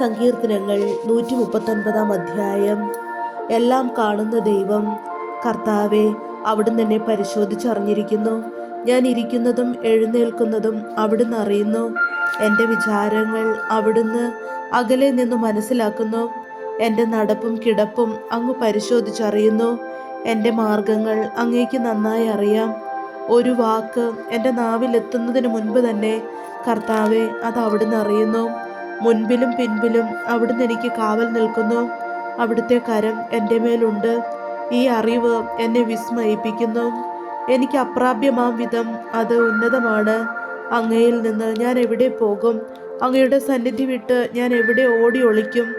സങ്കീർത്തനങ്ങൾ നൂറ്റി മുപ്പത്തൊൻപതാം അധ്യായം. എല്ലാം കാണുന്ന ദൈവം കർത്താവെ അവിടുന്ന് എന്നെ പരിശോധിച്ചറിഞ്ഞിരിക്കുന്നു. ഞാൻ ഇരിക്കുന്നതും എഴുന്നേൽക്കുന്നതും അവിടുന്ന് അറിയുന്നു. എന്റെ വിചാരങ്ങൾ അവിടുന്ന് അകലെ നിന്ന് മനസ്സിലാക്കുന്നു. എന്റെ നടപ്പും കിടപ്പും അങ്ങ് പരിശോധിച്ചറിയുന്നു. എന്റെ മാർഗങ്ങൾ അങ്ങേക്ക് നന്നായി അറിയാം. ഒരു വാക്ക് എന്റെ നാവിലെത്തുന്നതിന് മുൻപ് തന്നെ കർത്താവെ അത് അവിടുന്ന് അറിയുന്നു. മുൻപിലും പിൻപിലും അവിടുന്ന് എനിക്ക് കാവൽ നിൽക്കുന്നു. അവിടുത്തെ കരം എന്റെ മേലുണ്ട്. ഈ അറിവ് എന്നെ വിസ്മയിപ്പിക്കുന്നു. എനിക്ക് അപ്രാപ്യമാം വിധം അത് ഉന്നതമാണ്. അങ്ങയിൽ നിന്ന് ഞാൻ എവിടെ പോകും? അങ്ങയുടെ സന്നിധി വിട്ട് ഞാൻ എവിടെ ഓടി ഒളിക്കും?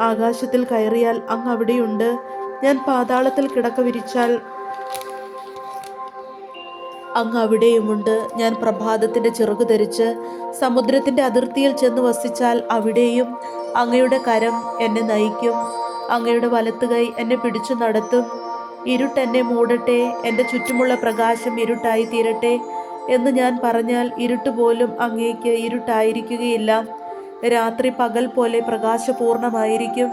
ആകാശത്തിൽ കയറിയാൽ അങ്ങ് അവിടെയുണ്ട്. ഞാൻ പാതാളത്തിൽ കിടക്ക വിരിച്ചാൽ അങ്ങ് അവിടെയുമുണ്ട്. ഞാൻ പ്രഭാതത്തിന്റെ ചിറകു ധരിച്ച് സമുദ്രത്തിന്റെ അതിർത്തിയിൽ ചെന്ന് വസിച്ചാൽ അവിടെയും അങ്ങയുടെ കരം എന്നെ നയിക്കും. അങ്ങയുടെ വലത്തുകൈ എന്നെ പിടിച്ചു നടത്തും. ഇരുട്ടെന്നെ മൂടട്ടെ എന്റെ ചുറ്റുമുള്ള പ്രകാശം ഇരുട്ടായി തീരട്ടെ എന്ന് ഞാൻ പറഞ്ഞാൽ ഇരുട്ട് പോലും അങ്ങേക്ക് ഇരുട്ടായിരിക്കുകയില്ല. രാത്രി പകൽ പോലെ പ്രകാശപൂർണമായിരിക്കും.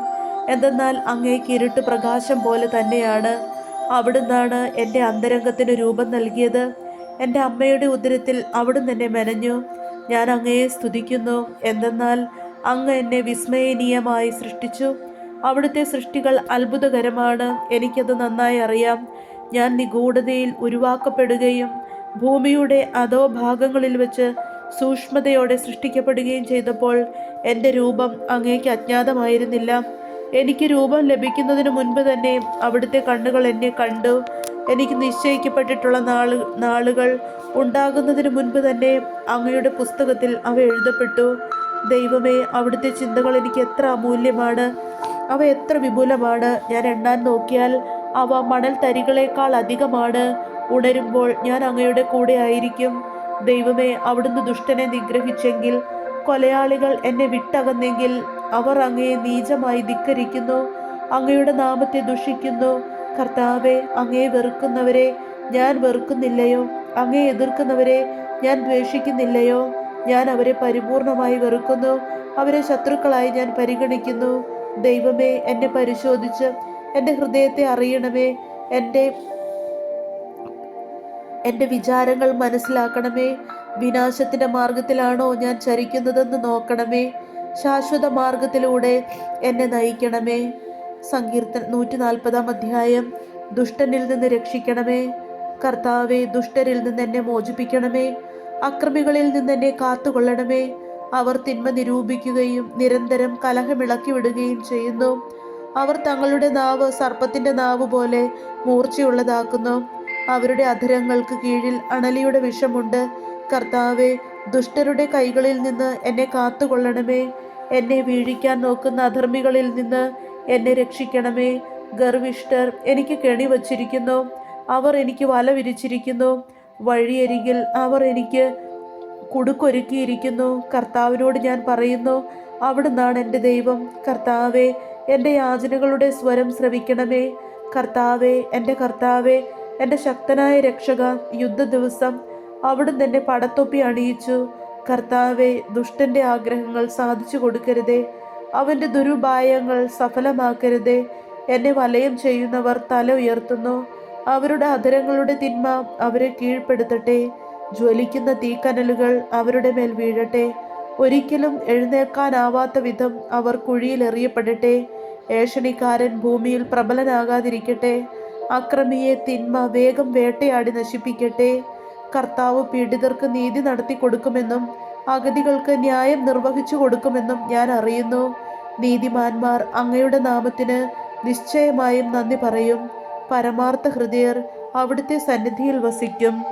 എന്തെന്നാൽ അങ്ങേക്ക് ഇരുട്ട് പ്രകാശം പോലെ തന്നെയാണ്. അവിടുന്നാണ് എന്റെ അന്തരംഗത്തിന് രൂപം നൽകിയത്. എന്റെ അമ്മയുടെ ഉദരത്തിൽ അവിടുന്ന് എന്നെ മെനഞ്ഞു. ഞാൻ അങ്ങയെ സ്തുതിക്കുന്നു. എന്തെന്നാൽ അങ്ങ് എന്നെ വിസ്മയനീയമായി സൃഷ്ടിച്ചു. അവിടുത്തെ സൃഷ്ടികൾ അത്ഭുതകരമാണ്. എനിക്കത് നന്നായി അറിയാം. ഞാൻ നിഗൂഢതയിൽ ഉരുവാക്കപ്പെടുകയും ഭൂമിയുടെ അതോ ഭാഗങ്ങളിൽ വെച്ച് സൂക്ഷ്മതയോടെ സൃഷ്ടിക്കപ്പെടുകയും ചെയ്തപ്പോൾ എന്റെ രൂപം അങ്ങേക്ക് അജ്ഞാതമായിരുന്നില്ല. എനിക്ക് രൂപം ലഭിക്കുന്നതിന് മുൻപ് തന്നെ അവിടുത്തെ കണ്ണുകൾ എന്നെ കണ്ടു. എനിക്ക് നിശ്ചയിക്കപ്പെട്ടിട്ടുള്ള നാളു നാളുകൾ ഉണ്ടാകുന്നതിന് മുൻപ് തന്നെ അങ്ങയുടെ പുസ്തകത്തിൽ അവ എഴുതപ്പെട്ടു. ദൈവമേ അവിടുത്തെ ചിന്തകൾ എനിക്ക് എത്ര അമൂല്യമാണ്. അവ എത്ര വിപുലമാണ്. ഞാൻ എണ്ണാൻ നോക്കിയാൽ അവ മണൽ തരികളേക്കാൾ അധികമാണ്. ഉണരുമ്പോൾ ഞാൻ അങ്ങയുടെ കൂടെ ആയിരിക്കും. ദൈവമേ അവിടുന്ന് ദുഷ്ടനെ നിഗ്രഹിച്ചെങ്കിൽ കൊലയാളികൾ എന്നെ വിട്ടകന്നെങ്കിൽ അവർ അങ്ങയെ നീചമായി ധിക്കരിക്കുന്നു. അങ്ങയുടെ നാമത്തെ ദുഷിക്കുന്നു. കർത്താവെ അങ്ങേ വെറുക്കുന്നവരെ ഞാൻ വെറുക്കുന്നില്ലയോ? അങ്ങേ എതിർക്കുന്നവരെ ഞാൻ ദ്വേഷിക്കുന്നില്ലയോ? ഞാൻ അവരെ പരിപൂർണമായി വെറുക്കുന്നു. അവരെ ശത്രുക്കളായി ഞാൻ പരിഗണിക്കുന്നു. ദൈവമേ എന്നെ പരിശോധിച്ച് എന്റെ ഹൃദയത്തെ അറിയണമേ. എന്റെ എന്റെ വിചാരങ്ങൾ മനസ്സിലാക്കണമേ. വിനാശത്തിന്റെ മാർഗത്തിലാണോ ഞാൻ ചരിക്കുന്നതെന്ന് നോക്കണമേ. ശാശ്വത മാർഗത്തിലൂടെ എന്നെ നയിക്കണമേ. സങ്കീർത്തൻ നൂറ്റി നാൽപ്പതാം അധ്യായം. ദുഷ്ടനിൽ നിന്ന് രക്ഷിക്കണമേ. കർത്താവെ ദുഷ്ടരിൽ നിന്ന് എന്നെ മോചിപ്പിക്കണമേ. അക്രമികളിൽ നിന്ന് എന്നെ കാത്തുകൊള്ളണമേ. അവർ തിന്മ നിരൂപിക്കുകയും നിരന്തരം കലഹമിളക്കി വിടുകയും ചെയ്യുന്നു. അവർ തങ്ങളുടെ നാവ് സർപ്പത്തിന്റെ നാവ് പോലെ മൂർച്ചയുള്ളതാക്കുന്നു. അവരുടെ അധരങ്ങൾക്ക് കീഴിൽ അണലിയുടെ വിഷമുണ്ട്. കർത്താവെ ദുഷ്ടരുടെ കൈകളിൽ നിന്ന് എന്നെ കാത്തുകൊള്ളണമേ. എന്നെ വീഴിക്കാൻ നോക്കുന്ന അധർമ്മികളിൽ നിന്ന് എന്നെ രക്ഷിക്കണമേ. ഗർവിഷ്ഠർ എനിക്ക് കെണി വച്ചിരിക്കുന്നു. അവർ എനിക്ക് വല വിരിച്ചിരിക്കുന്നു. വഴിയരികിൽ അവർ എനിക്ക് കുടുക്കൊരുക്കിയിരിക്കുന്നു. കർത്താവിനോട് ഞാൻ പറയുന്നു അവിടുന്നാണ് എന്റെ ദൈവം. കർത്താവെ എന്റെ യാചനകളുടെ സ്വരം ശ്രവിക്കണമേ. കർത്താവെ എന്റെ കർത്താവെ എന്റെ ശക്തനായ രക്ഷക യുദ്ധ ദിവസം അവിടുന്ന് എന്നെ പടത്തൊപ്പി അണിയിച്ചു. കർത്താവെ ദുഷ്ടന്റെ ആഗ്രഹങ്ങൾ സാധിച്ചു കൊടുക്കരുതേ. അവന്റെ ദുരുപായങ്ങൾ സഫലമാക്കരുതേ. എന്നെ വലയം ചെയ്യുന്നവർ തല ഉയർത്തുന്നു. അവരുടെ അധരങ്ങളുടെ തിന്മ അവരെ കീഴ്പ്പെടുത്തട്ടെ. ജ്വലിക്കുന്ന തീക്കനലുകൾ അവരുടെ മേൽ വീഴട്ടെ. ഒരിക്കലും എഴുന്നേൽക്കാനാവാത്ത വിധം അവർ കുഴിയിൽ എറിയപ്പെടട്ടെ. ഏഷണിക്കാരൻ ഭൂമിയിൽ പ്രബലനാകാതിരിക്കട്ടെ. അക്രമിയെ തിന്മ വേഗം വേട്ടയാടി നശിപ്പിക്കട്ടെ. കർത്താവ് പീഡിതർക്ക് നീതി നടത്തി കൊടുക്കുമെന്നും അഗതികൾക്ക് ന്യായം നിർവഹിച്ചു കൊടുക്കുമെന്നും ഞാൻ അറിയുന്നു. നീതിമാന്മാർ അങ്ങയുടെ നാമത്തിന് നിശ്ചയമായും നന്ദി പറയും. പരമാർത്ഥ ഹൃദയർ അവിടുത്തെ സന്നിധിയിൽ വസിക്കും.